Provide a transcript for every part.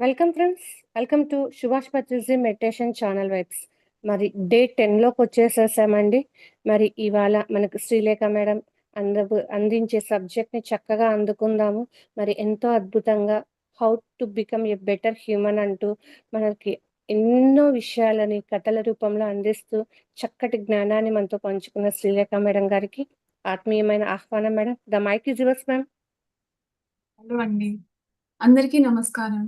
Welcome friends welcome to Subhash Patriji meditation channel vibes మరి day టెన్లోకి వచ్చేసేసామండి మరి ఇవాళ మనకు శ్రీలేఖ మేడం అంద అందించే సబ్జెక్ట్ని చక్కగా అందుకుందాము. మరి ఎంతో అద్భుతంగా how to become a better human అంటూ మనకి ఎన్నో విషయాలని కథల రూపంలో అందిస్తూ చక్కటి జ్ఞానాన్ని మనతో పంచుకున్న శ్రీలేఖ మేడం గారికి ఆత్మీయమైన ఆహ్వానం madam. The mic is yours ma'am hello అండి. అందరికీ నమస్కారం.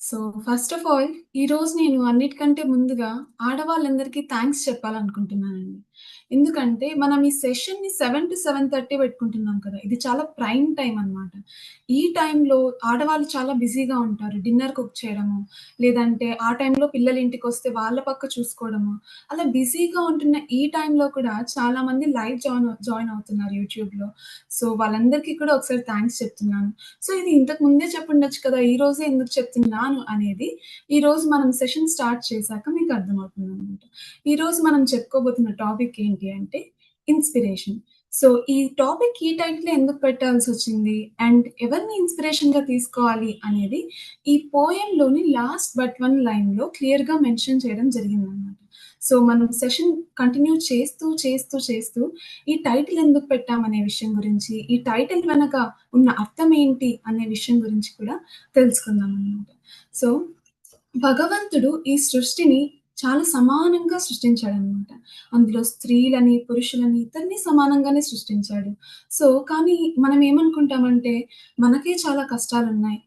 సో ఫస్ట్ ఆఫ్ ఆల్ ఈరోజు నేను అన్నిటికంటే ముందుగా ఆడవాళ్ళందరికీ థ్యాంక్స్ చెప్పాలనుకుంటున్నానండి. ఎందుకంటే మనం ఈ సెషన్ని సెవెన్ టు సెవెన్ థర్టీ పెట్టుకుంటున్నాం కదా ఇది చాలా ప్రైమ్ టైం అన్నమాట. ఈ టైంలో ఆడవాళ్ళు చాలా బిజీగా ఉంటారు డిన్నర్ కుక్ చేయడము లేదంటే ఆ టైంలో పిల్లలు ఇంటికి వస్తే వాళ్ళ పక్క చూసుకోవడము. అలా బిజీగా ఉంటున్న ఈ టైంలో కూడా చాలా మంది లైవ్ జాయిన్ జాయిన్ అవుతున్నారు యూట్యూబ్లో సో వాళ్ళందరికీ కూడా ఒకసారి థ్యాంక్స్ చెప్తున్నాను. సో ఇది ఇంతకు ముందే చెప్పుండొచ్చు కదా ఈ రోజే ఎందుకు చెప్తున్నాను అనేది ఈ రోజు మనం సెషన్ స్టార్ట్ చేశాక మీకు అర్థమవుతుంది అనమాట ఈ రోజు మనం చెప్పుకోబోతున్న టాపిక్ ఏంటి అంటే ఇన్స్పిరేషన్ సో ఈ టాపిక్ ఈ టైటిల్ ఎందుకు పెట్టాల్సి వచ్చింది? అండ్ ఎవరిని ఇన్స్పిరేషన్గా తీసుకోవాలి అనేది ఈ పోయంలోని లాస్ట్ బట్ వన్ లైన్లో క్లియర్గా మెన్షన్ చేయడం జరిగిందనమాట సో మనం సెషన్ కంటిన్యూ చేస్తూ చేస్తూ చేస్తూ ఈ టైటిల్ ఎందుకు పెట్టామనే విషయం గురించి ఈ టైటిల్ వెనక ఉన్న అర్థం ఏంటి అనే విషయం గురించి కూడా తెలుసుకుందాం అనమాట సో భగవంతుడు ఈ సృష్టిని చాలా సమానంగా సృష్టించాడు అనమాట అందులో స్త్రీలని పురుషులని ఇద్దరిని సమానంగానే సృష్టించాడు. సో కానీ మనం ఏమనుకుంటామంటే మనకే చాలా కష్టాలు ఉన్నాయి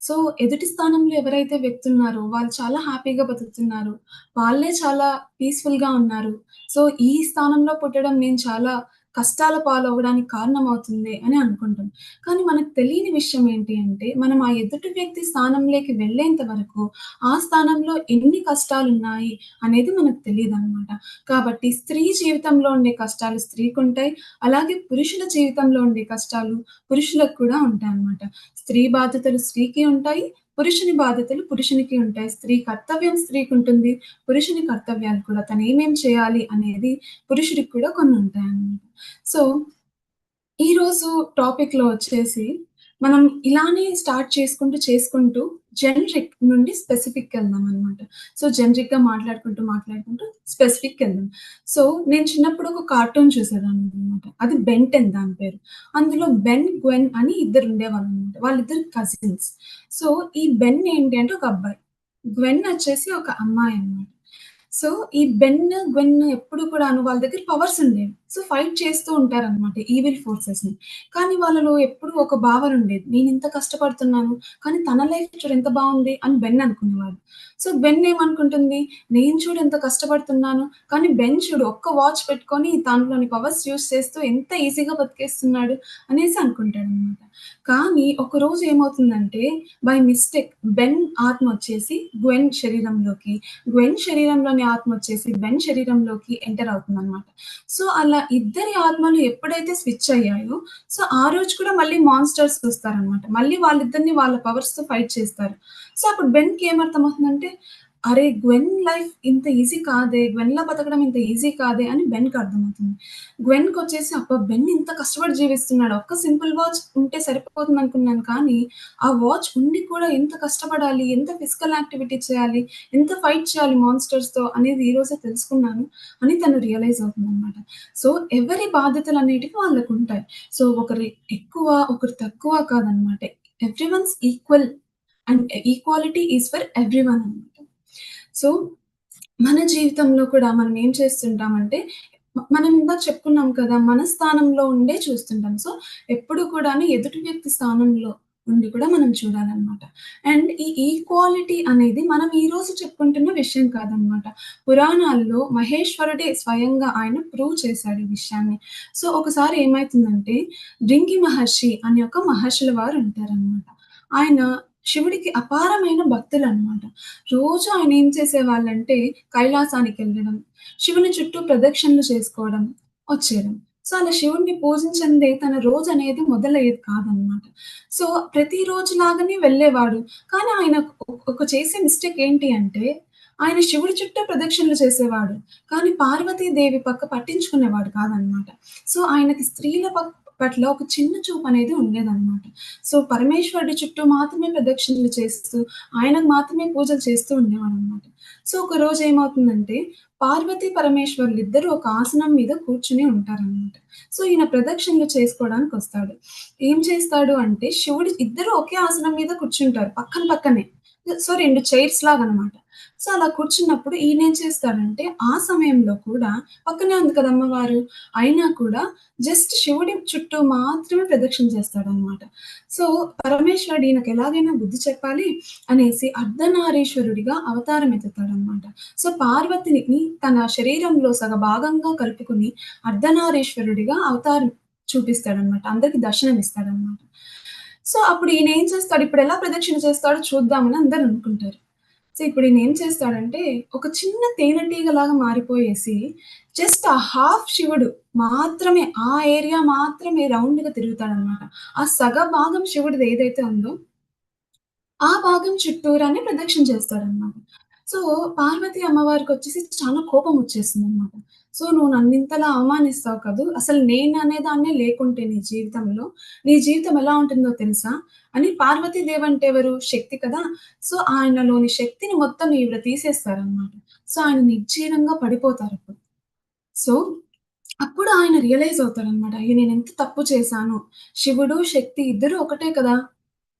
సో ఎదుటి స్థానంలో ఎవరైతే వ్యక్తున్నారో వాళ్ళు చాలా హ్యాపీగా బతుకుతున్నారు. వాళ్ళే చాలా పీస్ఫుల్గా ఉన్నారు. సో ఈ స్థానంలో పుట్టడం నేను చాలా కష్టాల పాలవడానికి కారణం అవుతుంది అని అనుకుంటాం. కానీ మనకు తెలియని విషయం ఏంటి అంటే మనం ఆ ఎదుటి వ్యక్తి స్థానంలోకి వెళ్ళేంత వరకు ఆ స్థానంలో ఎన్ని కష్టాలు ఉన్నాయి అనేది మనకు తెలియదు అనమాట కాబట్టి స్త్రీ జీవితంలో ఉండే కష్టాలు స్త్రీకి ఉంటాయి అలాగే పురుషుల జీవితంలో ఉండే కష్టాలు పురుషులకు కూడా ఉంటాయి అన్నమాట స్త్రీ బాధ్యతలు స్త్రీకి ఉంటాయి పురుషుని బాధ్యతలు పురుషునికి ఉంటాయి. స్త్రీ కర్తవ్యం స్త్రీకి ఉంటుంది. పురుషుని కర్తవ్యాలు కూడా తను ఏమేం చేయాలి అనేది పురుషుడికి కూడా కొన్ని ఉంటాయి అన్నమాట సో ఈరోజు టాపిక్లో వచ్చేసి మనం ఇలానే స్టార్ట్ చేసుకుంటూ చేసుకుంటూ జనరిక్ నుండి స్పెసిఫిక్ వెళ్దాం అనమాట సో జనరిక్గా మాట్లాడుకుంటూ మాట్లాడుకుంటూ స్పెసిఫిక్ వెళ్దాం. సో నేను చిన్నప్పుడు ఒక కార్టూన్ చూసేదాన్ని అనమాట అది బెంటెన్ దాని పేరు. అందులో బెన్ గ్వెన్ అని ఇద్దరు ఉండేవాళ్ళు అనమాట వాళ్ళిద్దరు కజిన్స్ సో ఈ బెన్ ఏంటి అంటే ఒక అబ్బాయి. గ్వెన్ వచ్చేసి ఒక అమ్మాయి అన్నమాట. సో ఈ బెన్ గ్వెన్ ఎప్పుడు కూడా వాళ్ళ దగ్గర పవర్స్ ఉండేవి సో ఫైట్ చేస్తూ ఉంటారు అనమాట ఈవిల్ ఫోర్సెస్ని. కానీ వాళ్ళలో ఎప్పుడు ఒక భావన ఉండేది. నేను ఇంత కష్టపడుతున్నాను కానీ తన లైఫ్ చూడు ఎంత బాగుంది అని బెన్ అనుకునేవాడు. సో బెన్ ఏమనుకుంటుంది? నేను చూడు ఎంత కష్టపడుతున్నాను కానీ బెన్ చూడు ఒక్క వాచ్ పెట్టుకొని దాంట్లోని పవర్స్ యూస్ చేస్తూ ఎంత ఈజీగా బతికేస్తున్నాడు అనేసి అనుకుంటాడు అనమాట కానీ ఒక రోజు ఏమవుతుందంటే బై మిస్టేక్ బెన్ ఆత్మ వచ్చేసి గ్వెన్ శరీరంలోకి గ్వెన్ శరీరంలోని ఆత్మ వచ్చేసి బెన్ శరీరంలోకి ఎంటర్ అవుతుంది అనమాట సో అలా ఇద్దరి ఆత్మలు ఎప్పుడైతే స్విచ్ అయ్యాయో సో ఆ రోజు కూడా మళ్ళీ మాన్స్టర్స్ వస్తారనమాట. మళ్ళీ వాళ్ళిద్దరిని వాళ్ళ పవర్స్తో ఫైట్ చేస్తారు. సో అప్పుడు బెన్కి ఏమర్థమవుతుందంటే అరే గ్వెన్ లైఫ్ ఇంత ఈజీ కాదే గ్వెన్ లా బతకడం ఇంత ఈజీ కాదే అని బెన్కి అర్థమవుతుంది. గ్వెన్కి వచ్చేసి అప్ప బెన్ ఇంత కష్టపడి జీవిస్తున్నాడు ఒక్క సింపుల్ వాచ్ ఉంటే సరిపోతుంది అనుకున్నాను కానీ ఆ వాచ్ ఉండి కూడా ఎంత కష్టపడాలి ఎంత ఫిజికల్ యాక్టివిటీ చేయాలి ఎంత ఫైట్ చేయాలి మాన్స్టర్స్తో అనేది ఈరోజే తెలుసుకున్నాను అని తను రియలైజ్ అవుతుంది అనమాట సో ఎవరి బాధ్యతలు అనేటివి వాళ్ళకు ఉంటాయి సో ఒకరి ఎక్కువ ఒకరు తక్కువ కాదనమాట everyone's equal and equality is for everyone అనమాట సో మన జీవితంలో కూడా మనం ఏం చేస్తుంటామంటే మనం ఇందాక చెప్పుకున్నాం కదా మన స్థానంలో ఉండే చూస్తుంటాం. సో ఎప్పుడు కూడా ఎదుటి వ్యక్తి స్థానంలో ఉండి కూడా మనం చూడాలన్నమాట. అండ్ ఈ ఈక్వాలిటీ అనేది మనం ఈ రోజు చెప్పుకుంటున్న విషయం కాదనమాట పురాణాల్లో మహేశ్వరుడే స్వయంగా ఆయన ప్రూవ్ చేశాడు ఈ విషయాన్ని. సో ఒకసారి ఏమైతుందంటే డింగి మహర్షి అనే ఒక మహర్షుల వారు ఉంటారనమాట ఆయన శివుడికి అపారమైన భక్తులు అనమాట రోజు ఆయన ఏం చేసేవాళ్ళంటే కైలాసానికి వెళ్ళడం శివుని చుట్టూ ప్రదక్షిణలు చేసుకోవడం వచ్చేయడం. సో అలా శివుణ్ణి పూజించిందే తన రోజు అనేది మొదలయ్యేది కాదనమాట సో ప్రతి రోజు లాగానే వెళ్ళేవాడు. కానీ ఆయన ఒక చేసే మిస్టేక్ ఏంటి అంటే ఆయన శివుడి చుట్టూ ప్రదక్షిణలు చేసేవాడు. కానీ పార్వతీదేవి పక్క పట్టించుకునేవాడు కాదనమాట సో ఆయనకి స్త్రీల పక్క పట్ల ఒక చిన్న చూపు అనేది ఉండేదన్నమాట. సో, పరమేశ్వరుడి చుట్టూ మాత్రమే ప్రదక్షిణలు చేస్తూ, ఆయనకు మాత్రమే పూజలు చేస్తూ ఉండేవాడు అనమాట సో, ఒకరోజు ఏమవుతుందంటే, పార్వతి పరమేశ్వరులు ఇద్దరు ఒక ఆసనం మీద కూర్చుని ఉంటారనమాట. సో, ఈయన ప్రదక్షిణలు చేసుకోవడానికొస్తాడు. ఏం చేస్తాడు అంటే, శివుడు ఇద్దరు ఒకే ఆసనం మీద కూర్చుంటారు పక్కన పక్కనే. సో, రెండు చైర్స్ లాగనమాట. సో, అలా కూర్చున్నప్పుడు ఈయన ఏం చేస్తాడంటే, ఆ సమయంలో కూడా పక్కనే ఉంది కదా అమ్మవారు, అయినా కూడా జస్ట్ శివుడి చుట్టూ మాత్రమే ప్రదక్షిణ చేస్తాడనమాట. సో, పరమేశ్వరుడు ఈయనకి ఎలాగైనా బుద్ధి చెప్పాలి అనేసి అర్ధనారీశ్వరుడిగా అవతారం ఎత్తుతాడనమాట. సో, పార్వతిని తన శరీరంలో సగ భాగంగా కలుపుకుని అర్ధనారీశ్వరుడిగా అవతారం చూపిస్తాడనమాట. అందరికి దర్శనం ఇస్తాడనమాట సో, అప్పుడు ఈయన ఏం చేస్తాడు, ఇప్పుడు ఎలా ప్రదక్షిణ చేస్తాడో చూద్దామని అందరూ అనుకుంటారు. సో, ఇప్పుడు ఈయన ఏం చేస్తాడంటే, ఒక చిన్న తేనెటీగలాగా మారిపోయేసి, జస్ట్ ఆ హాఫ్ శివుడు మాత్రమే, ఆ ఏరియా మాత్రమే రౌండ్‌గా తిరుగుతాడనమాట. ఆ సగ భాగం శివుడిది ఏదైతే ఉందో, ఆ భాగం చుట్టూరానే ప్రదక్షిణ చేస్తాడనమాట. సో, పార్వతి అమ్మవారికి వచ్చేసి చాలా కోపం వచ్చేస్తుంది అనమాట సో, "నువ్వు నన్నింతలా అవమానిస్తావు కదూ! అసలు నేను అనే దాన్నే లేకుంటే నీ జీవితంలో, నీ జీవితం ఎలా ఉంటుందో తెలుసా?" అని పార్వతీదేవి అంటే ఎవరు? శక్తి కదా! సో, ఆయనలోని శక్తిని మొత్తం ఈవిడ తీసేస్తారనమాట. సో, ఆయన నిర్జీవంగా పడిపోతారప్పుడు. సో, అప్పుడు ఆయన రియలైజ్ అవుతారనమాట అయ్యో! ఎంత తప్పు చేశాను. శివుడు, శక్తి ఇద్దరు ఒకటే కదా!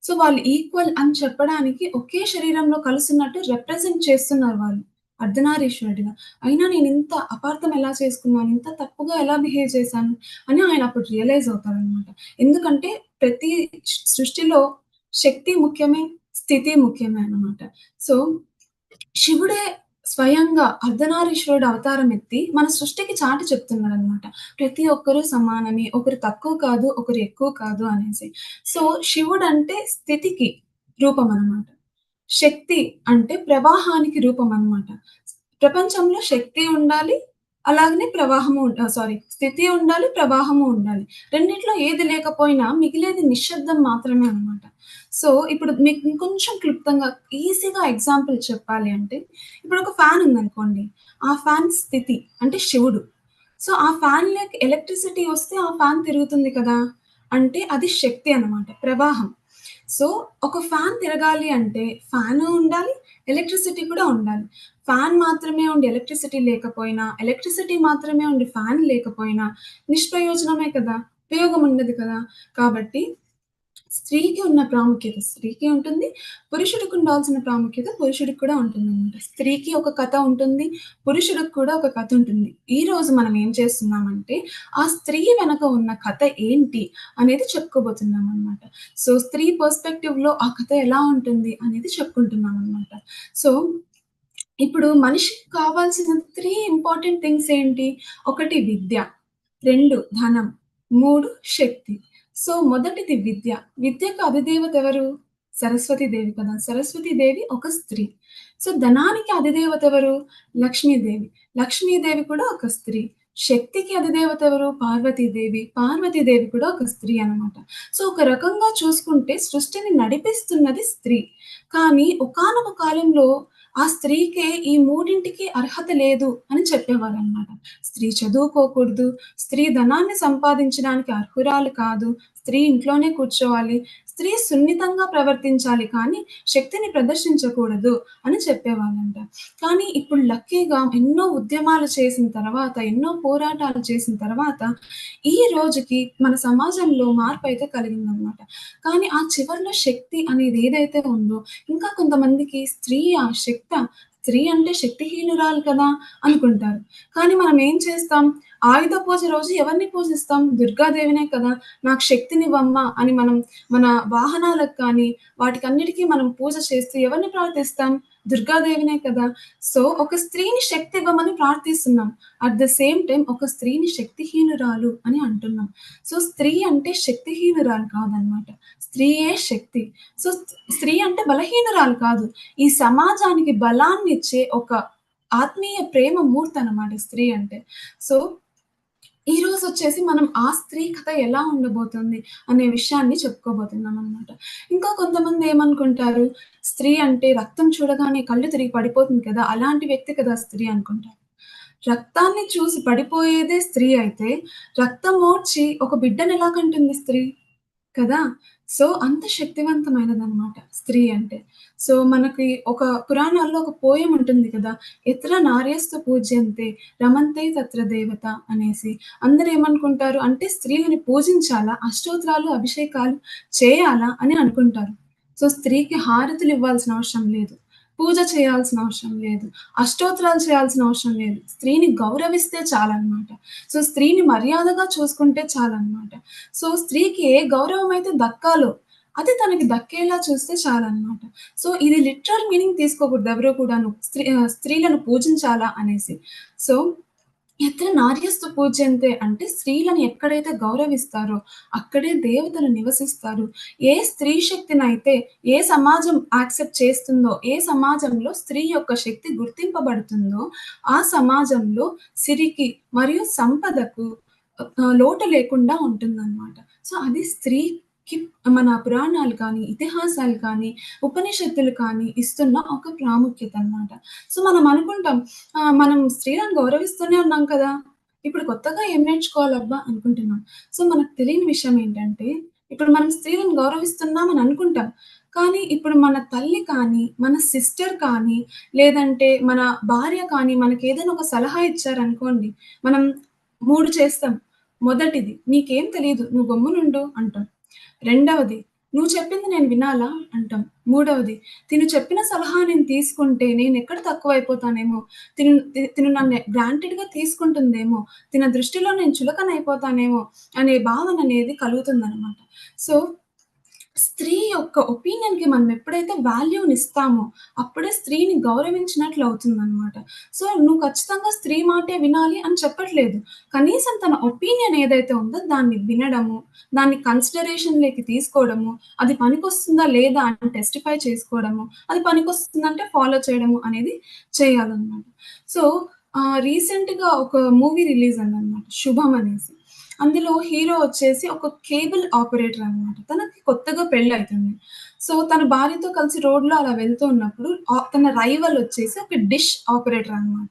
సో, వాళ్ళు ఈక్వల్ అని చెప్పడానికి ఒకే శరీరంలో కలుసున్నట్టు రిప్రజెంట్ చేస్తున్నారు వాళ్ళు. అర్ధనారీశ్వరుడిగా. అయినా నేను ఇంత అపార్థం ఎలా చేసుకున్నాను, ఇంత తప్పుగా ఎలా బిహేవ్ చేశాను అని ఆయన అప్పుడు రియలైజ్ అవుతారనమాట ఎందుకంటే ప్రతి సృష్టిలో శక్తి ముఖ్యమే, స్థితి ముఖ్యమే అన్నమాట. సో, శివుడే స్వయంగా అర్ధనారీశ్వరుడు అవతారం ఎత్తి మన సృష్టికి చాటి చెప్తున్నాడు అనమాట ప్రతి ఒక్కరు సమానమే. ఒకరు తక్కువ కాదు, ఒకరు ఎక్కువ కాదు అనేసి. సో, శివుడు అంటే స్థితికి రూపం అనమాట. శక్తి అంటే ప్రవాహానికి రూపం అనమాట. ప్రపంచంలో శక్తి ఉండాలి, అలాగనే ప్రవాహము సారీ స్థితి ఉండాలి, ప్రవాహము ఉండాలి. రెండిట్లో ఏది లేకపోయినా మిగిలేది నిశ్శబ్దం మాత్రమే అనమాట. సో, ఇప్పుడు మీకు ఇంకొంచెం క్లుప్తంగా ఈజీగా ఎగ్జాంపుల్ చెప్పాలి అంటే, ఇప్పుడు ఒక ఫ్యాన్ ఉందనుకోండి. ఆ ఫ్యాన్ స్థితి అంటే శివుడు. సో, ఆ ఫ్యాన్‌లోకి ఎలక్ట్రిసిటీ వస్తే ఆ ఫ్యాన్ తిరుగుతుంది కదా! అంటే అది శక్తి అనమాట. ప్రవాహం. సో, ఒక ఫ్యాన్ తిరగాలి అంటే ఫ్యాన్ ఉండాలి, ఎలక్ట్రిసిటీ కూడా ఉండాలి. ఫ్యాన్ మాత్రమే ఉండి ఎలక్ట్రిసిటీ లేకపోయినా, ఎలక్ట్రిసిటీ మాత్రమే ఉండి ఫ్యాన్ లేకపోయినా నిష్ప్రయోజనమే కదా! ఉపయోగం ఉండదు కదా! కాబట్టి స్త్రీకి ఉన్న ప్రాముఖ్యత స్త్రీకి ఉంటుంది. పురుషుడికి ఉండాల్సిన ప్రాముఖ్యత పురుషుడికి కూడా ఉంటుందనమాట. స్త్రీకి ఒక కథ ఉంటుంది. పురుషుడికి కూడా ఒక కథ ఉంటుంది. ఈరోజు మనం ఏం చేస్తున్నామంటే, ఆ స్త్రీ వెనక ఉన్న కథ ఏంటి అనేది చెప్పుకోబోతున్నాం అనమాట సో, స్త్రీ పర్స్పెక్టివ్లో ఆ కథ ఎలా ఉంటుంది అనేది చెప్పుకుంటున్నామనమాట. సో, ఇప్పుడు మనిషికి కావాల్సిన త్రీ ఇంపార్టెంట్ థింగ్స్ ఏంటి? ఒకటి విద్య, రెండు ధనం, మూడు శక్తి. సో, మొదటిది విద్య. విద్యకు అధిదేవత ఎవరు? సరస్వతి దేవి కదా! సరస్వతీదేవి ఒక స్త్రీ. సో, ధనానికి అధిదేవత ఎవరు? లక్ష్మీదేవి. లక్ష్మీదేవి కూడా ఒక స్త్రీ. శక్తికి అధిదేవత ఎవరు? పార్వతీదేవి. పార్వతీదేవి కూడా ఒక స్త్రీ అనమాట. సో, ఒక రకంగా చూసుకుంటే సృష్టిని నడిపిస్తున్నది స్త్రీ. కానీ ఒకానొక కాలంలో ఆ స్త్రీకే ఈ మూడింటికి అర్హత లేదు అని చెప్పేవారు అనమాట స్త్రీ చదువుకోకూడదు, స్త్రీ ధనాన్ని సంపాదించడానికి అర్హురాలు కాదు, స్త్రీ ఇంట్లోనే కూర్చోవాలి, స్త్రీ సున్నితంగా ప్రవర్తించాలి కానీ శక్తిని ప్రదర్శించకూడదు అని చెప్పేవాళ్ళంట. కానీ ఇప్పుడు లక్కీగా ఎన్నో ఉద్యమాలు చేసిన తర్వాత, ఎన్నో పోరాటాలు చేసిన తర్వాత ఈ రోజుకి మన సమాజంలో మార్పు అయితే కలిగిందనమాట. కానీ ఆ చివరిలో శక్తి అనేది ఏదైతే ఉందో ఇంకా కొంతమందికి స్త్రీ ఆ శక్త స్త్రీ అంటే శక్తిహీనురాలు కదా! అనుకుంటారు. కానీ మనం ఏం చేస్తాం? ఆయుధ పూజ రోజు ఎవరిని పూజిస్తాం? దుర్గాదేవినే కదా! నాకు శక్తినివ్వమ్మ అని మనం మన వాహనాలకు కానీ, వాటికన్నిటికీ మనం పూజ చేస్తూ ఎవరిని ప్రార్థిస్తాం? దుర్గాదేవినే కదా! సో, ఒక స్త్రీని శక్తి ఇవ్వమని ప్రార్థిస్తున్నాం. అట్ ద సేమ్ టైం ఒక స్త్రీని శక్తిహీనురాలు అని అంటున్నాం. సో, స్త్రీ అంటే శక్తిహీనురాలు కాదనమాట. స్త్రీయే శక్తి. సో, స్త్రీ అంటే బలహీనురాలు కాదు. ఈ సమాజానికి బలాన్ని ఇచ్చే ఒక ఆత్మీయ ప్రేమ మూర్తనమాట స్త్రీ అంటే. సో, ఈ రోజు వచ్చేసి మనం ఆ స్త్రీ కథ ఎలా ఉండబోతుంది అనే విషయాన్ని చెప్పుకోబోతున్నాం అనమాట ఇంకా కొంతమంది ఏమనుకుంటారు, స్త్రీ అంటే రక్తం చూడగానే కళ్ళు తిరిగి పడిపోతుంది కదా! అలాంటి వ్యక్తి కదా స్త్రీ అనుకుంటారు. రక్తాన్ని చూసి పడిపోయేదే స్త్రీ అయితే, రక్తం ఓడ్చి ఒక బిడ్డనెలా కంటుంది స్త్రీ? కదా! సో, అంత శక్తివంతమైనది అనమాట స్త్రీ అంటే. సో, మనకి ఒక పురాణాల్లో ఒక పోయం ఉంటుంది కదా! ఇతర నార్యస్తు పూజ్యంతే రమంతే తత్ర దేవత" అనేసి. అందరు ఏమనుకుంటారు అంటే స్త్రీలని పూజించాలా, అష్టోత్రాలు అభిషేకాలు చేయాలా అని అనుకుంటారు. సో, స్త్రీకి హారతులు ఇవ్వాల్సిన అవసరం లేదు. పూజ చేయాల్సిన అవసరం లేదు. అష్టోత్తరాలు చేయాల్సిన అవసరం లేదు. స్త్రీని గౌరవిస్తే చాలనమాట. సో, స్త్రీని మర్యాదగా చూసుకుంటే చాలన్నమాట సో, స్త్రీకి ఏ గౌరవం అయితే దక్కాలో అది తనకి దక్కేలా చూస్తే చాలన్నమాట సో, ఇది లిటరల్ మీనింగ్ తీసుకోకూడదు ఎవరు కూడాను. స్త్రీ స్త్రీలను పూజించాలా అనేసి. సో, ఎత్ర నార్యస్తు పూజంతే అంటే స్త్రీలను ఎక్కడైతే గౌరవిస్తారో అక్కడే దేవతలు నివసిస్తారు. ఏ స్త్రీ శక్తినైతే ఏ సమాజం యాక్సెప్ట్ చేస్తుందో, ఏ సమాజంలో స్త్రీ యొక్క శక్తి గుర్తింపబడుతుందో, ఆ సమాజంలో సిరికి మరియు సంపదకు లోటు లేకుండా ఉంటుందన్నమాట సో, అది స్త్రీ మన పురాణాలు కానీ, ఇతిహాసాలు కానీ, ఉపనిషత్తులు కానీ ఇస్తున్న ఒక ప్రాముఖ్యత అనమాట. సో, మనం అనుకుంటాం మనం స్త్రీలను గౌరవిస్తూనే ఉన్నాం కదా! ఇప్పుడు కొత్తగా ఏం నేర్చుకోవాలబ్బా అనుకుంటున్నాం. సో, మనకు తెలియని విషయం ఏంటంటే, ఇప్పుడు మనం స్త్రీలను గౌరవిస్తున్నామని అనుకుంటాం. కానీ ఇప్పుడు మన తల్లి కానీ, మన సిస్టర్ కానీ, లేదంటే మన భార్య కానీ మనకి ఏదైనా ఒక సలహా ఇచ్చారనుకోండి, మనం మూడు చేస్తాం. మొదటిది "నీకేం తెలియదు నువ్వు గమ్మునుండు" అంటాం. రెండవది "నువ్వు చెప్పింది నేను వినాలా?" అంటాం. మూడవది "తిను చెప్పిన సలహా నేను తీసుకుంటే నేను ఎక్కడ తక్కువైపోతానేమో, తిను తి తిను నన్ను గ్రాంటెడ్‌గా తీసుకుంటుందేమో, తిన దృష్టిలో నేను చులకనైపోతానేమో" అనే భావన అనేది కలుగుతుందనమాట. సో, స్త్రీ యొక్క ఒపీనియన్‌కి మనం ఎప్పుడైతే వాల్యూనిస్తామో అప్పుడే స్త్రీని గౌరవించినట్లు అవుతుందనమాట. సో, నువ్వు ఖచ్చితంగా స్త్రీ మాటే వినాలి అని చెప్పట్లేదు. కనీసం తన ఒపీనియన్ ఏదైతే ఉందో దాన్ని వినడము, దాన్ని కన్సిడరేషన్‌లోకి తీసుకోవడము, అది పనికొస్తుందా లేదా అని టెస్టిఫై చేసుకోవడము, అది పనికొస్తుందంటే ఫాలో చేయడము అనేది చేయాలనమాట. సో, ఆహ్, రీసెంట్‌గా ఒక మూవీ రిలీజ్ అయిందనమాట 'శుభం' అనేసి. అందులో హీరో వచ్చేసి ఒక కేబుల్ ఆపరేటర్ అనమాట. తనకి కొత్తగా పెళ్ళయితుంది. సో, తన భార్యతో కలిసి రోడ్‌లో అలా వెళ్తూ ఉన్నప్పుడు తన రైవల్ వచ్చేసి ఒక డిష్ ఆపరేటర్ అనమాట.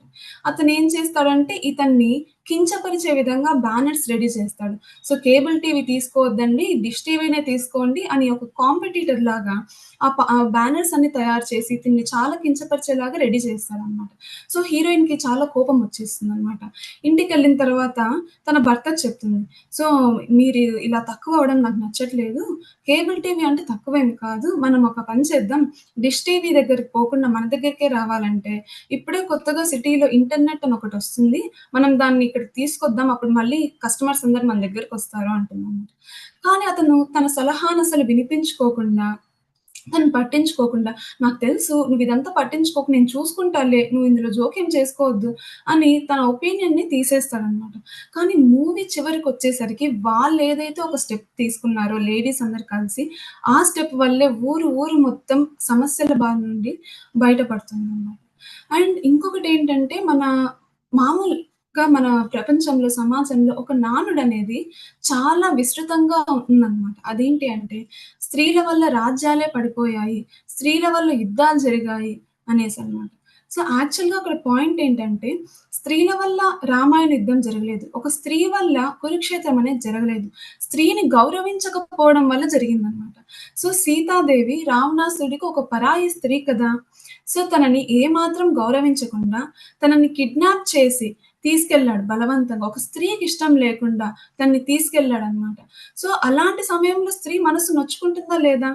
ఏం చేస్తాడంటే ఇతన్ని కించపరిచే విధంగా బ్యానర్స్ రెడీ చేస్తాడు. సో, కేబుల్ టీవీ తీసుకోవద్దండి, డిష్ టీవీనే తీసుకోండి అని ఒక కాంపిటీటర్ లాగా ఆ బ్యానర్స్ అన్ని తయారు చేసి దీన్ని చాలా కించపరిచేలాగా రెడీ చేస్తాడనమాట. సో, హీరోయిన్‌కి చాలా కోపం వచ్చేస్తుంది అన్నమాట ఇంటికెళ్ళిన తర్వాత తన భర్త చెప్తుంది. "సో, మీరు ఇలా తక్కువ అవ్వడం నాకు నచ్చట్లేదు. కేబుల్ టీవీ అంటే తక్కువేమి కాదు. మనం ఒక పని చేద్దాం. డిష్ టీవీ దగ్గరికి పోకుండా మన దగ్గరికే రావాలంటే ఇప్పుడే కొత్తగా సిటీలో ఇంటర్నెట్ అని ఒకటి వస్తుంది మనం దాన్ని ఇక్కడికి తీసుకొద్దాం. అప్పుడు మళ్ళీ కస్టమర్స్ అందరు మన దగ్గరకొస్తారు" అంటున్నాను కానీ అతను తన సలహాను అసలు వినిపించుకోకుండా, తను పట్టించుకోకుండా "నాకు తెలుసు నువ్వు ఇదంతా పట్టించుకోక నేను చూసుకుంటాలే. నువ్వు ఇందులో జోక్యం చేసుకోవద్దు" అని తన ఒపీనియన్‌ని తీసేస్తాడనమాట. కానీ మూవీ చివరికి వచ్చేసరికి వాళ్ళు ఏదైతే ఒక స్టెప్ తీసుకున్నారో లేడీస్ అందరు కలిసి, ఆ స్టెప్ వల్లే ఊరు ఊరు మొత్తం సమస్యల బారి నుండి బయటపడుతుంది అన్నమాట అండ్ ఇంకొకటి ఏంటంటే మన మామూలు మన ప్రపంచంలో, సమాజంలో ఒక నానుడనేది చాలా విస్తృతంగా ఉందనమాట. అదేంటి అంటే స్త్రీల వల్ల రాజ్యాలే పడిపోయాయి. స్త్రీల వల్ల యుద్ధాలు జరిగాయి అనేసనమాట. సో, యాక్చువల్‌గా అక్కడ పాయింట్ ఏంటంటే స్త్రీల వల్ల రామాయణ యుద్ధం జరగలేదు. ఒక స్త్రీ వల్ల కురుక్షేత్రం అనేది జరగలేదు. స్త్రీని గౌరవించకపోవడం వల్ల జరిగిందనమాట. సో, సీతాదేవి రావణాసురుడికి ఒక పరాయి స్త్రీ కదా! సో, తనని ఏమాత్రం గౌరవించకుండా తనని కిడ్నాప్ చేసి తీసుకెళ్ళాడు బలవంతంగా. ఒక స్త్రీకి ఇష్టం లేకుండా తన్ని తీసుకెళ్ళాడు అనమాట సో, అలాంటి సమయంలో స్త్రీ మనసు నొచ్చుకుంటుందా లేదా?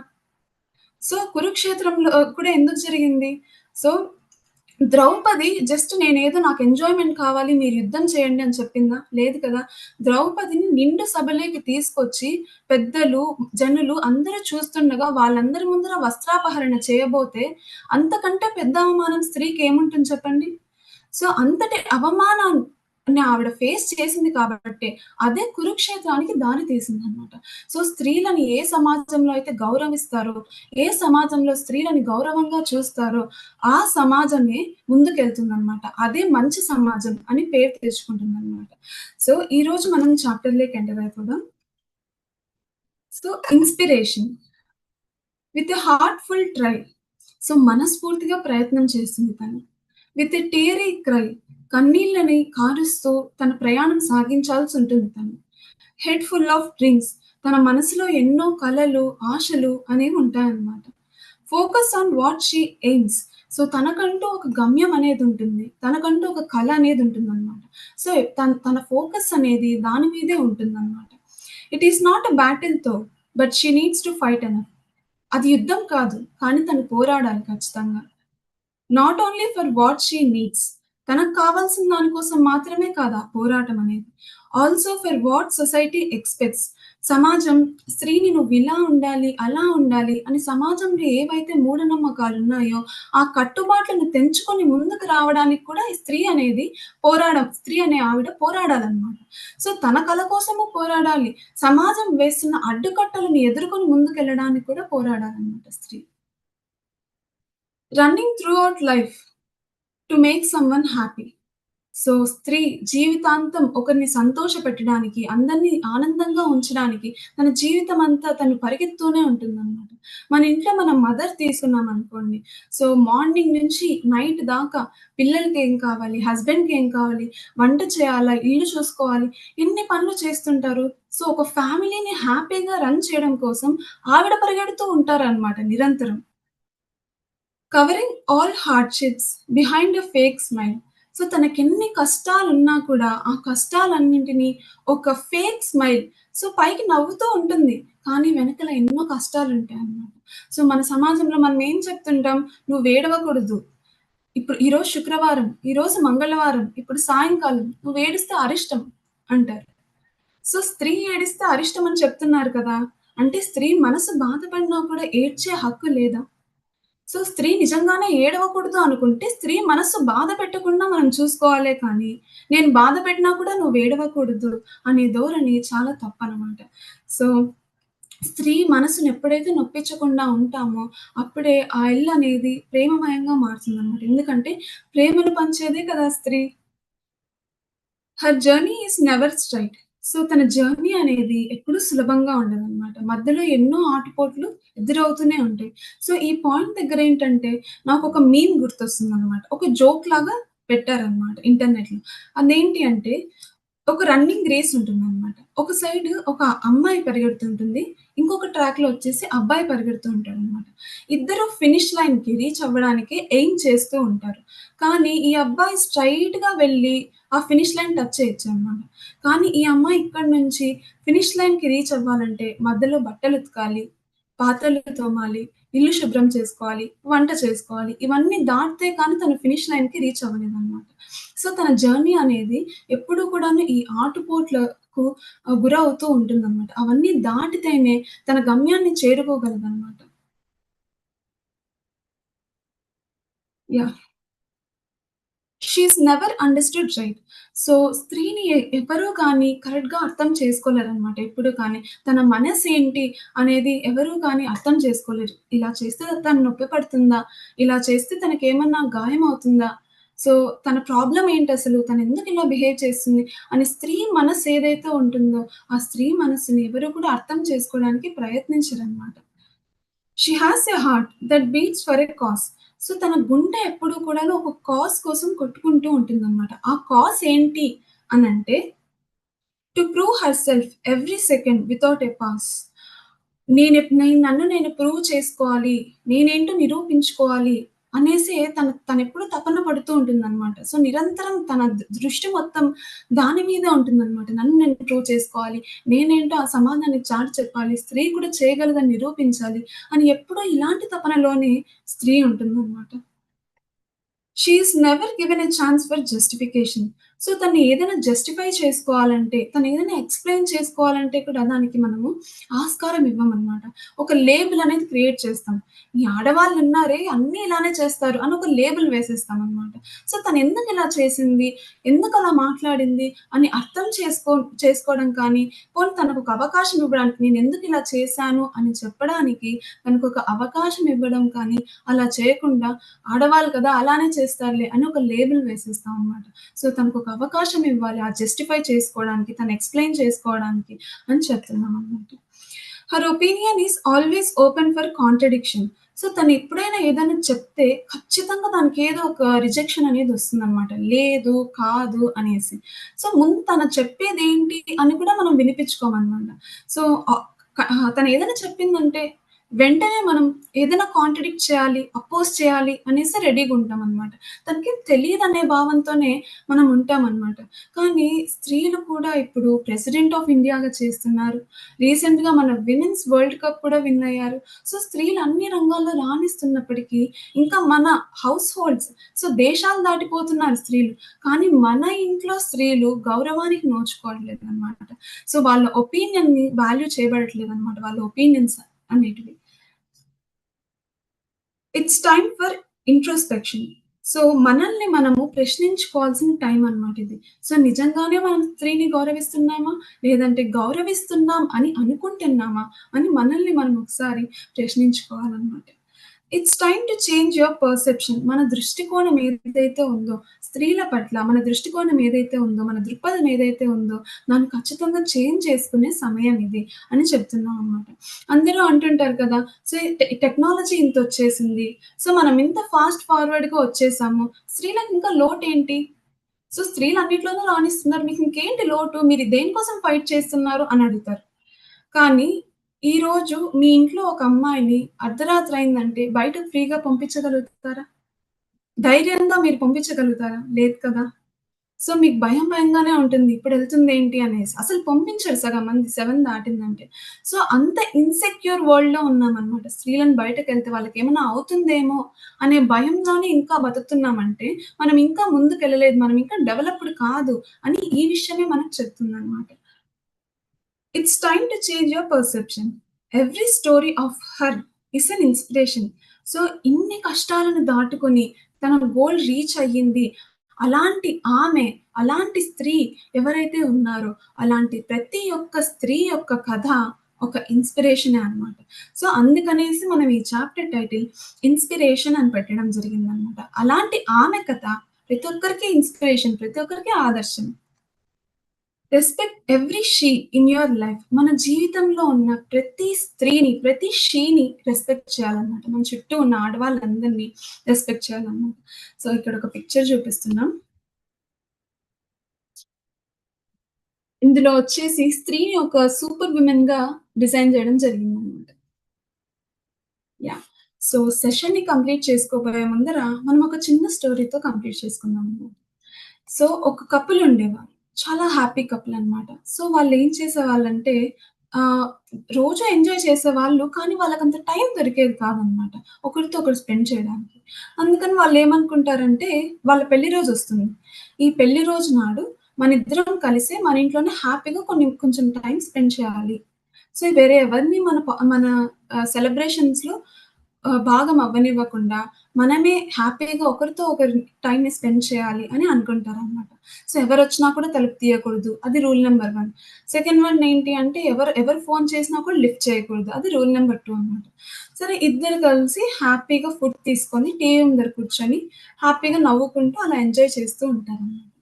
సో, కురుక్షేత్రంలో కూడా ఎందుకు జరిగింది? సో, ద్రౌపది జస్ట్ నేనేదో నాకు ఎంజాయ్‌మెంట్ కావాలి. మీరు యుద్ధం చేయండి అని చెప్పిందా? లేదు కదా! ద్రౌపదిని నిండు సభలోకి తీసుకొచ్చి పెద్దలు, జనులు అందరూ చూస్తుండగా వాళ్ళందరి ముందర వస్త్రాపహరణ చేయబోతే అంతకంటే పెద్ద అవమానం స్త్రీకి ఏముంటుంది చెప్పండి? సో, అంతటి అవమానాన్ని ఆవిడ ఫేస్ చేసింది కాబట్టి అదే కురుక్షేత్రానికి దారి తీసిందనమాట. సో, స్త్రీలను ఏ సమాజంలో అయితే గౌరవిస్తారో, ఏ సమాజంలో స్త్రీలని గౌరవంగా చూస్తారో ఆ సమాజమే ముందుకెళ్తుందనమాట. అదే మంచి సమాజం అని పేరు తెచ్చుకుంటుందనమాట. సో, ఈ రోజు మనం చాప్టర్‌లోకి ఎంటర్ అయిపోదాం. So, inspiration. With heartful try. So, మనస్ఫూర్తిగా ప్రయత్నం చేస్తుంది తను. With teary cry. కన్నీళ్ళని కారుస్తూ తన ప్రయాణం సాగించాల్సి ఉంటుంది తను. హెడ్ ఫుల్ ఆఫ్ డ్రీమ్స్ తన మనసులో ఎన్నో కళలు ఆశలు అనేవి ఉంటాయన్నమాట. Focus on what she aims so, తనకంటూ ఒక గమ్యం అనేది ఉంటుంది. తనకంటూ ఒక కళ అనేది ఉంటుంది అనమాట సో, తన తన ఫోకస్ అనేది దాని మీదే ఉంటుందన్నమాట. It is not a బ్యాటిల్తో but she needs to fight enough. అది యుద్ధం కాదు. కానీ తను పోరాడాలి ఖచ్చితంగా. Not only for what she needs తనకు కావాల్సిన దాని కోసం మాత్రమే కాదా పోరాటం అనేది. Also for what society expects సమాజం స్త్రీని నువ్వు ఇలా ఉండాలి, అలా ఉండాలి అని సమాజంలో ఏవైతే మూఢనమ్మకాలు ఉన్నాయో ఆ కట్టుబాట్లను తెంచుకొని ముందుకు రావడానికి కూడా ఈ స్త్రీ అనేది పోరాడం స్త్రీ అనే ఆవిడ పోరాడాలన్నమాట. సో, తన కల కోసము పోరాడాలి. సమాజం వేస్తున్న అడ్డుకట్టలను ఎదుర్కొని ముందుకెళ్ళడానికి కూడా పోరాడాలన్నమాట స్త్రీ. Running throughout life to make someone happy. So, స్త్రీ జీవితాంతం ఒకరిని సంతోష పెట్టడానికి అందరిని ఆనందంగా ఉంచడానికి తన జీవితం అంతా తను పరిగెత్తూనే ఉంటుందన్నమాట. మన ఇంట్లో మనం మదర్ తీసుకున్నామనుకోండి. సో, మార్నింగ్ నుంచి నైట్ దాకా పిల్లలకి ఏం కావాలి, హస్బెండ్‌కేం కావాలి, వంట చేయాలా, ఇల్లు చూసుకోవాలి, ఎన్ని పనులు చేస్తుంటారు. సో, ఒక ఫ్యామిలీని హ్యాపీగా రన్ చేయడం కోసం ఆవిడ పరిగెడుతూ ఉంటారన్నమాట నిరంతరం. Covering all hardships behind a fake smile. So, తనకెన్ని కష్టాలున్నా కూడా ఆ కష్టాలన్నింటినీ ఒక ఫేక్ స్మైల్ సో, పైకి నవ్వుతూ ఉంటుంది. కానీ వెనకల ఎన్నో కష్టాలు ఉంటాయి అన్నమాట సో, మన సమాజంలో మనం ఏం చెప్తుంటాం, "నువ్వు వేడవకూడదు ఇప్పుడు ఈరోజు శుక్రవారం, ఈరోజు మంగళవారం, ఇప్పుడు సాయంకాలం నువ్వు ఏడిస్తే అరిష్టం" అంటారు. సో, స్త్రీ ఏడిస్తే అరిష్టం అని చెప్తున్నారు కదా! అంటే స్త్రీ మనసు బాధపడినా కూడా ఏడ్చే హక్కు లేదా? సో, స్త్రీ నిజంగానే ఏడవకూడదు అనుకుంటే స్త్రీ మనస్సు బాధ పెట్టకుండా మనం చూసుకోవాలే కానీ, నేను బాధ పెట్టినా కూడా నువ్వు ఏడవకూడదు అనే ధోరణి చాలా తప్పనమాట. సో, స్త్రీ మనసును ఎప్పుడైతే నొప్పించకుండా ఉంటామో, అప్పుడే ఆ ఇల్లు అనేది ప్రేమమయంగా మారుతుంది అనమాట ఎందుకంటే ప్రేమను పంచేదే కదా స్త్రీ. Her journey is never straight so, తన జర్నీ అనేది ఎప్పుడు సులభంగా ఉండదన్నమాట. మధ్యలో ఎన్నో ఆటుపోట్లు ఎదురవుతూనే ఉంటాయి. సో, ఈ పాయింట్ దగ్గర ఏంటంటే నాకు ఒక మీన్ మీమ్ గుర్తొస్తుందన్నమాట. ఒక జోక్ లాగా పెట్టారన్నమాట ఇంటర్నెట్‌లో. అదేంటి అంటే ఒక రన్నింగ్ రేస్ ఉంటుంది అనమాట ఒక సైడ్ ఒక అమ్మాయి పరిగెడుతుంటుంది. ఇంకొక ట్రాక్లో వచ్చేసి అబ్బాయి పరిగెడుతూ ఉంటాడన్నమాట. ఇద్దరు ఫినిష్ లైన్కి రీచ్ అవ్వడానికి ఎయిమ్ చేస్తూ ఉంటారు. కానీ ఈ అబ్బాయి స్ట్రైట్గా వెళ్ళి ఆ ఫినిష్ లైన్ టచ్ చేయొచ్చు అనమాట కానీ ఈ అమ్మాయి ఇక్కడి నుంచి ఫినిష్ లైన్‌కి రీచ్ అవ్వాలంటే మధ్యలో బట్టలు ఉతకాలి, పాత్రలు తోమాలి, ఇల్లు శుభ్రం చేసుకోవాలి, వంట చేసుకోవాలి. ఇవన్నీ దాటితే కానీ తను ఫినిష్ లైన్‌కి రీచ్ అవ్వలేదు అనమాట సో, తన జర్నీ అనేది ఎప్పుడూ కూడాను ఈ ఆటుపోట్లకు గురవుతూ ఉంటుందన్నమాట. అవన్నీ దాటితేనే తన గమ్యాన్ని చేరుకోగలదన్నమాట. Yeah she is never understood right. So, స్త్రీని ఎవరూ కానీ కరెక్ట్‌గా అర్థం చేసుకోలేరనమాట ఎప్పుడు కానీ. తన మనసేంటి అనేది ఎవరు కానీ అర్థం చేసుకోలేరు. ఇలా చేస్తే తను నొప్పి పడుతుందా? ఇలా చేస్తే తనకేమన్నా గాయమవుతుందా? సో, తన ప్రాబ్లం ఏంటి అసలు తను ఎందుకు ఇలా బిహేవ్ చేస్తుంది? అని స్త్రీ మనస్సు ఏదైతే ఉంటుందో, ఆ స్త్రీ మనసుని ఎవరు కూడా అర్థం చేసుకోవడానికి ప్రయత్నించరన్నమాట. She has a heart that beats for a cause so, తన గుండె ఎప్పుడు కూడాను ఒక కాజ్ కోసం కొట్టుకుంటూ ఉంటుంది అనమాట ఆ కాజ్ ఏంటి అని అంటే to prove herself every second without a pause. నేను నేను నన్ను నేను ప్రూవ్ చేసుకోవాలి. నేనేంటో నిరూపించుకోవాలి అనేసే తను ఎప్పుడు తపన పడుతూ ఉంటుందన్నమాట. సో, నిరంతరం తన దృష్టి మొత్తం దాని మీదే ఉంటుందన్నమాట. నన్ను నేను ప్రూవ్ చేసుకోవాలి. నేనేంటో ఆ సమాజానికి చాటి చెప్పాలి. స్త్రీ కూడా చేయగలదని నిరూపించాలి అని ఎప్పుడూ ఇలాంటి తపనలోనే స్త్రీ ఉంటుందన్నమాట. She is never given a chance for justification. So, తను ఏదైనా జస్టిఫై చేసుకోవాలంటే, తను ఏదైనా ఎక్స్‌ప్లెయిన్ చేసుకోవాలంటే కూడా దానికి మనము ఆస్కారం ఇవ్వమన్నమాట. ఒక లేబుల్ అనేది క్రియేట్ చేస్తాం. ఈ ఆడవాళ్ళున్నారే అన్నీ ఇలానే చేస్తారు అని ఒక లేబుల్ వేసేస్తాం అనమాట సో, తను ఎందుకు ఇలా చేసింది? ఎందుకలా మాట్లాడింది? అని అర్థం చేసుకో చేసుకోవడం కానీ, పోనీ ఒక అవకాశం ఇవ్వడానికి నేను ఎందుకు ఇలా చేశాను అని చెప్పడానికి తనకొక అవకాశం ఇవ్వడం కానీ, అలా చేయకుండా ఆడవాళ్ళు కదా! అలానే చేస్తారులే అని ఒక లేబుల్ వేసేస్తాం అనమాట సో, తనకు ఒక అవకాశం ఇవ్వాలి. ఆ జస్టిఫై చేసుకోవడానికి, తను ఎక్స్‌ప్లెయిన్ చేసుకోవడానికి అని చెప్తున్నామన్నమాట. Her opinion is always open for contradiction. So, తను ఎప్పుడైనా ఏదైనా చెప్తే ఖచ్చితంగా దానికి ఏదో ఒక రిజెక్షన్ అనేది వస్తుందన్నమాట లేదు, కాదు అనేసి. సో, ముందు తను చెప్పేది ఏంటి అని కూడా మనం వినిపించుకోమన్నమాట సో, తను ఏదైనా చెప్పిందంటే వెంటనే మనం ఏదైనా కాంట్రడిక్ట్ చేయాలి, అపోజ్ చేయాలి అనేసి రెడీగా ఉంటాం అన్నమాట తనకి తెలియదు అనే భావంతోనే మనం ఉంటాం అనమాట కానీ స్త్రీలు కూడా ఇప్పుడు ప్రెసిడెంట్ ఆఫ్ ఇండియాగా చేస్తున్నారు. రీసెంట్‌గా మన విమెన్స్ వరల్డ్ కప్ కూడా విన్ అయ్యారు. సో, స్త్రీలు అన్ని రంగాల్లో రాణిస్తున్నప్పటికీ ఇంకా మన హౌస్ హోల్డ్స్ సో, దేశాలు దాటిపోతున్నారు స్త్రీలు. కానీ మన ఇంట్లో స్త్రీలు గౌరవానికి నోచుకోవట్లేదు అనమాట సో, వాళ్ళ ఒపీనియన్‌ని వాల్యూ చేయబడట్లేదనమాట. వాళ్ళ ఒపీనియన్స్ అనేటివి. It's time for introspection. So, మనల్ని మనము ప్రశ్నించుకోవాల్సిన టైం అనమాట ఇది. సో, నిజంగానే మనం స్త్రీని గౌరవిస్తున్నామా? లేదంటే గౌరవిస్తున్నాం అని అనుకుంటున్నామా? అని మనల్ని మనం ఒకసారి ప్రశ్నించుకోవాలన్నమాట it's time to change your perception. మన దృష్టికోణం ఏదైతే ఉందో స్త్రీల పట్ల మన దృష్టికోణం ఏదైతే ఉందో, మన దృక్పథం ఏదైతే ఉందో దాన్ని ఖచ్చితంగా చేంజ్ చేసుకునే సమయం ఇది అని చెప్తున్నాం అనమాట. అందరూ అంటుంటారు కదా! సో, టెక్నాలజీ ఇంత వచ్చేసింది సో, మనం ఇంత ఫాస్ట్ ఫార్వర్డ్‌గా వచ్చేసాము. స్త్రీలకు ఇంకా లోటేంటి? సో, స్త్రీలు అన్నిట్లోనూ రాణిస్తున్నారు. మీకు ఇంకేంటి లోటు? మీరు దేనికోసం ఫైట్ చేస్తున్నారు అని అడుగుతారు. కానీ ఈరోజు మీ ఇంట్లో ఒక అమ్మాయిని అర్ధరాత్రి అయిందంటే బయటకు ఫ్రీగా పంపించగలుగుతారా? ధైర్యంగా మీరు పంపించగలుగుతారా? లేదు కదా! సో, మీకు భయం భయంగానే ఉంటుంది. ఇప్పుడెళ్తుందేంటి అనేసి. అసలు పంపించరు సగం మంది 7 దాటిందంటే. సో, అంత ఇన్‌సెక్యూర్ వరల్డ్‌లో ఉన్నామనమాట. స్త్రీలను బయటకెళ్తే వాళ్ళకేమైనా అవుతుందేమో అనే భయంలోనే ఇంకా బతుకుతున్నామంటే మనం ఇంకా ముందుకెళ్ళలేదు. మనం ఇంకా డెవలప్డ్ కాదు అని ఈ విషయమే మనకు చెప్తుందనమాట. It's time to change your perception. Every story of her is an inspiration. So, ఇన్ని కష్టాలను దాటుకొని తన గోల్ రీచ్ అయ్యింది. అలాంటి ఆమె, అలాంటి స్త్రీ ఎవరైతే ఉన్నారో అలాంటి ప్రతి ఒక్క స్త్రీ యొక్క కథ ఒక ఇన్‌స్పిరేషనే అనమాట. సో, అందుకనేసి మనం ఈ చాప్టర్ టైటిల్ ఇన్‌స్పిరేషన్ అని పెట్టడం జరిగిందనమాట. అలాంటి ఆమె కథ ప్రతి ఒక్కరికి ఇన్‌స్పిరేషన్. ప్రతి ఒక్కరికి ఆదర్శం. Respect every she in your life. మన జీవితంలో ఉన్న ప్రతి స్త్రీని, ప్రతి షీని రెస్పెక్ట్ చేయాలన్నమాట. మన చుట్టూ ఉన్న ఆడవాళ్ళందరినీ రెస్పెక్ట్ చేయాలన్నమాట. సో, ఇక్కడ ఒక పిక్చర్ చూపిస్తున్నాం. ఇందులో వచ్చేసి స్త్రీని ఒక సూపర్ విమెన్గా డిజైన్ చేయడం జరిగింది అనమాట యా సో, సెషన్ని కంప్లీట్ చేసుకోబోయే ముందర మనం ఒక చిన్న స్టోరీతో కంప్లీట్ చేసుకుందాం సో, ఒక కపుల్ ఉండేవారు. చాలా హ్యాపీ కపుల్ అనమాట. సో, ఏం చేసేవాళ్ళంటే ఆహ్, రోజు ఎంజాయ్ చేసేవాళ్ళు. కానీ వాళ్ళకంత టైం దొరికేది కాదనమాట. ఒకరితో ఒకరు స్పెండ్ చేయడానికి. అందుకని వాళ్ళు ఏమనుకుంటారంటే వాళ్ళ పెళ్ళి రోజు వస్తుంది ఈ పెళ్ళి రోజు నాడు మన ఇద్దరం కలిసి మన ఇంట్లోనే హ్యాపీగా కొన్ని కొంచెం టైం స్పెండ్ చేయాలి. సో, వేరే ఎవరిని మన మన సెలబ్రేషన్స్‌లో భాగం అవ్వనివ్వకుండా మనమే హ్యాపీగా ఒకరితో ఒకరి టైంని స్పెండ్ చేయాలి అని అనుకుంటారనమాట. సో, ఎవరు వచ్చినా కూడా తలుపు తీయకూడదు. అది rule number one second one ఏంటి అంటే ఎవరు ఎవరు ఫోన్ చేసినా కూడా లిఫ్ట్ చేయకూడదు. అది రూల్ నెంబర్ టూ అనమాట. సరే ఇద్దరు కలిసి హ్యాపీగా ఫుడ్ తీసుకొని టీవీ ముందర కూర్చొని హ్యాపీగా నవ్వుకుంటూ అలా ఎంజాయ్ చేస్తూ ఉంటారనమాట.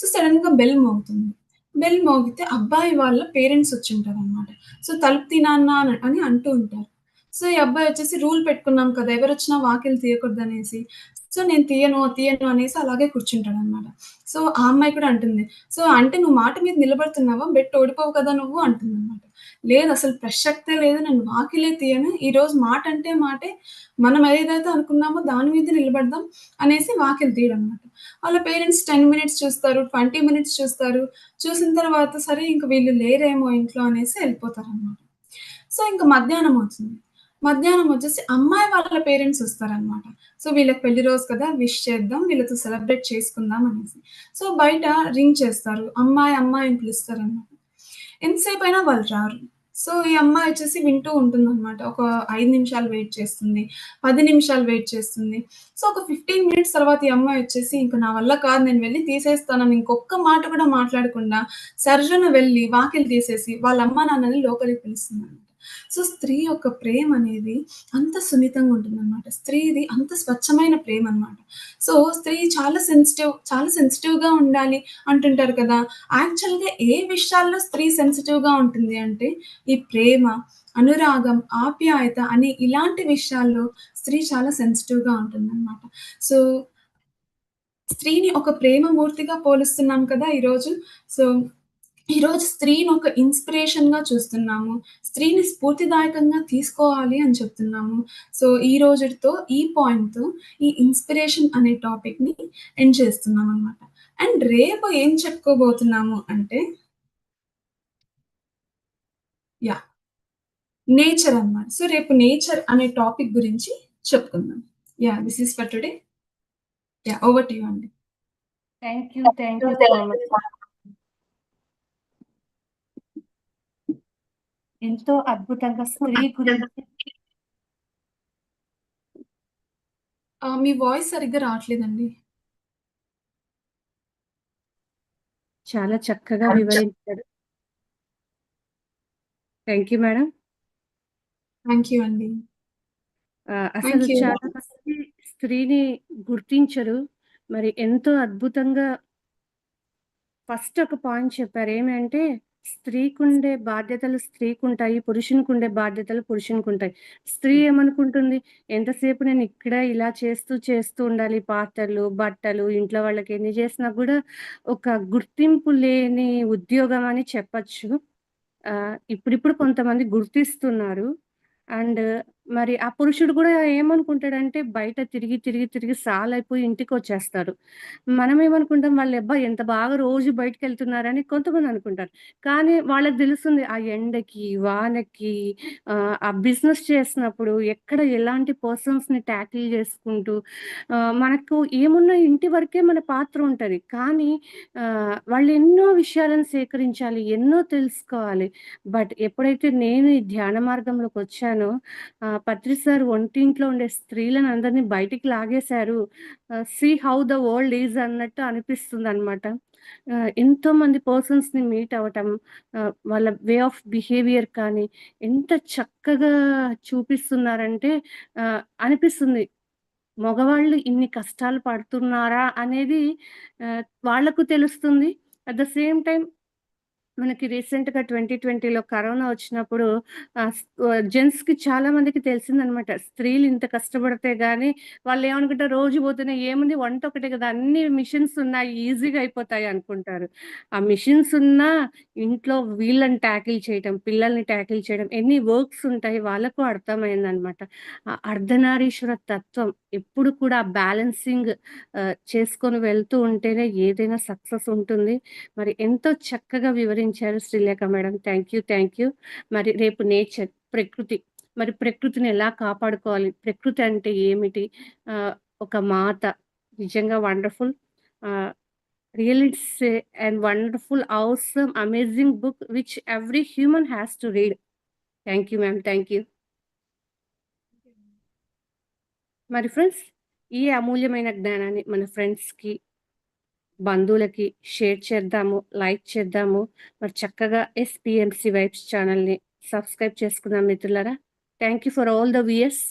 సో, సడన్గా బెల్ మోగుతుంది. బెల్ మోగితే అబ్బాయి వాళ్ళ పేరెంట్స్ వచ్చి ఉంటారన్నమాట సో, తలుపు తీ అని అని అంటూ ఉంటారు. సో, ఈ అబ్బాయి వచ్చేసి రూల్ పెట్టుకున్నాం కదా! ఎవరొచ్చినా వాకిలి తీయకూడదనేసి. సో, నేను తీయను, తీయను అనేసి అలాగే కూర్చుంటాడనమాట. సో, ఆ అమ్మాయి కూడా అంటుంది. సో, అంటే నువ్వు మాట మీద నిలబడుతున్నావా? బెట్ ఓడిపోవు కదా నువ్వు అంటుందనమాట. లేదు అసలు ప్రసక్తే లేదు. నేను వాకిలే తీయను. ఈరోజు మాట అంటే మాటే. మనం ఏదైతే అనుకున్నామో దాని మీద నిలబడదాం అనేసి వాకిలి తీయడనమాట. వాళ్ళ పేరెంట్స్ 10 మినిట్స్ చూస్తారు. 20 మినిట్స్ చూస్తారు. చూసిన తర్వాత సరే ఇంక వీళ్ళు లేరేమో ఇంట్లో అనేసి వెళ్ళిపోతారు అనమాట సో, ఇంక మధ్యాహ్నం అవుతుంది. మధ్యాహ్నం వచ్చేసి అమ్మాయి వాళ్ళ పేరెంట్స్ వస్తారనమాట. సో, వీళ్ళకి పెళ్ళి రోజు కదా! విష్ చేద్దాం. వీళ్ళతో సెలబ్రేట్ చేసుకుందాం అనేసి. సో, బయట రింగ్ చేస్తారు. అమ్మాయి, అమ్మాయి అని పిలుస్తారనమాట. ఎంతసేపయినా వాళ్ళు రారు. సో, ఈ అమ్మాయి వచ్చేసి వింటూ ఉంటుందనమాట. ఒక ఐదు నిమిషాలు వెయిట్ చేస్తుంది. పది నిమిషాలు వెయిట్ చేస్తుంది. సో, ఒక 15 మినిట్స్ తర్వాత ఈ అమ్మాయి వచ్చేసి ఇంక నా వల్ల కాదు నేను వెళ్ళి తీసేస్తానని ఇంకొక మాట కూడా మాట్లాడకుండా సర్జన వెళ్ళి వాకిలి తీసేసి వాళ్ళ అమ్మ నాన్నని లోపలికి పిలుస్తుంది సో, స్త్రీ యొక్క ప్రేమ అనేది అంత సున్నితంగా ఉంటుందన్నమాట స్త్రీది అంత స్వచ్ఛమైన ప్రేమ అనమాట సో, స్త్రీ చాలా సెన్సిటివ్, చాలా సెన్సిటివ్‌గా ఉండాలి అంటుంటారు కదా! యాక్చువల్‌గా ఏ విషయాల్లో స్త్రీ సెన్సిటివ్‌గా ఉంటుంది అంటే ఈ ప్రేమ, అనురాగం, ఆప్యాయత అనే ఇలాంటి విషయాల్లో స్త్రీ చాలా సెన్సిటివ్‌గా ఉంటుందన్నమాట సో, స్త్రీని ఒక ప్రేమమూర్తిగా పోలుస్తున్నాం కదా ఈరోజు. సో, ఈరోజు స్త్రీని ఒక ఇన్‌స్పిరేషన్‌గా చూస్తున్నాము. స్త్రీని స్ఫూర్తిదాయకంగా తీసుకోవాలి అని చెప్తున్నాము. సో, ఈ రోజుతో ఈ పాయింట్‌తో ఈ ఇన్‌స్పిరేషన్ అనే టాపిక్‌ని ఎండ్ చేస్తున్నాం అనమాట అండ్ రేపు ఏం చెప్పుకోబోతున్నాము అంటే యా నేచర్ అన్నమాట. సో, రేపు నేచర్ అనే టాపిక్ గురించి చెప్పుకుందాం. Yeah this is for today. Yeah over to you అండి. Thank you. Thank you so much. ఎంతో అద్భుతంగా స్త్రీ గురించి మీ వాయిస్ సరిగ్గా రావట్లేదండి. చాలా చక్కగా వివరించారు. Thank you madam. Thank you అండి. అసలు. చాలా మంది స్త్రీని గుర్తించరు. మరి ఎంతో అద్భుతంగా ఫస్ట్ ఒక పాయింట్ చెప్పారు. ఏమంటే స్త్రీకుండే బాధ్యతలు స్త్రీకుంటాయి. పురుషునికుండే బాధ్యతలు పురుషునికుంటాయి. స్త్రీ ఏమనుకుంటుంది ఎంతసేపు నేను ఇక్కడ ఇలా చేస్తూ చేస్తూ ఉండాలి. పాత్రలు, బట్టలు, ఇంట్లో వాళ్ళకి ఎన్ని చేసినా కూడా ఒక గుర్తింపు లేని ఉద్యోగం అని చెప్పొచ్చు. ఇప్పుడిప్పుడు కొంతమంది గుర్తిస్తున్నారు. అండ్ మరి ఆ పురుషుడు కూడా ఏమనుకుంటాడంటే బయట తిరిగి, తిరిగి, తిరిగి సాలైపోయి మనం ఏమనుకుంటాం వాళ్ళు అబ్బా! ఎంత బాగా రోజు బయటికెళ్తున్నారని కొంతమంది అనుకుంటారు. కానీ వాళ్ళకి తెలుస్తుంది ఆ ఎండకి, వానకి ఆ బిజినెస్ చేసినప్పుడు ఎక్కడ ఎలాంటి పర్సన్స్ని ట్యాకిల్ చేసుకుంటూ మనకు ఏమున్నా ఇంటి వరకే మన పాత్ర ఉంటుంది కానీ వాళ్ళు ఎన్నో విషయాలను సేకరించాలి. ఎన్నో తెలుసుకోవాలి. బట్ ఎప్పుడైతే నేను ఈ ధ్యాన మార్గంలోకి వచ్చానో పత్రి సార్ ఒంటింట్లో ఉండే స్త్రీలను అందరిని బయటికి లాగేశారు. See how the world is అన్నట్టు అనిపిస్తుందనమాట. ఆహ్, ఎంతోమంది పర్సన్స్‌ని మీట్ అవ్వటం, వాళ్ళ వే ఆఫ్ బిహేవియర్ కానీ ఎంత చక్కగా చూపిస్తున్నారంటే అనిపిస్తుంది. మగవాళ్ళు ఇన్ని కష్టాలు పడుతున్నారా అనేది వాళ్ళకు వాళ్ళకు తెలుస్తుంది. అట్ ద సేమ్ టైం మనకి రీసెంట్‌గా 2020లో కరోనా వచ్చినప్పుడు జెంట్స్కి జెంట్స్‌కి చాలా మందికి తెలిసిందనమాట. స్త్రీలు ఇంత కష్టపడితే గాని ఏమనుకుంటే రోజు పోతేనే ఏముంది వంట ఒకటే కదా! అన్ని మిషన్స్ ఉన్నాయి. ఈజీగా అయిపోతాయి అనుకుంటారు. ఆ మిషన్స్ ఉన్నా ఇంట్లో వీళ్ళని టాకిల్ చేయటం, పిల్లల్ని టాకిల్ చేయడం ఎన్ని వర్క్స్ ఉంటాయి వాళ్ళకు అర్థమైందనమాట. ఆ అర్ధనారీశ్వర తత్వం ఎప్పుడు కూడా బ్యాలెన్సింగ్ చేసుకొని వెళ్తూ ఉంటేనే ఏదైనా సక్సెస్ ఉంటుంది. మరి ఎంతో చక్కగా వివరించారు Srilekha madam. Thank you. Thank you. మరి రేపు నేచర్ ప్రకృతి. మరి ప్రకృతిని ఎలా కాపాడుకోవాలి? ప్రకృతి అంటే ఏమిటి? ఒక మాత నిజంగా wonderful. Ah, really it's and wonderful, awesome amazing book which every human has to read. Thank you ma'am. Thank you. మరి ఫ్రెండ్స్ ఈ అమూల్యమైన జ్ఞానాన్ని మన ఫ్రెండ్స్‌కి బంధువులకి షేర్ చేద్దాము. లైక్ చేద్దాము. మరి చక్కగా ఎస్‌పీఎంసీ వైబ్స్ ఛానల్ని సబ్స్క్రైబ్ చేసుకుందాం మిత్రులారా. Thank you for all the viewers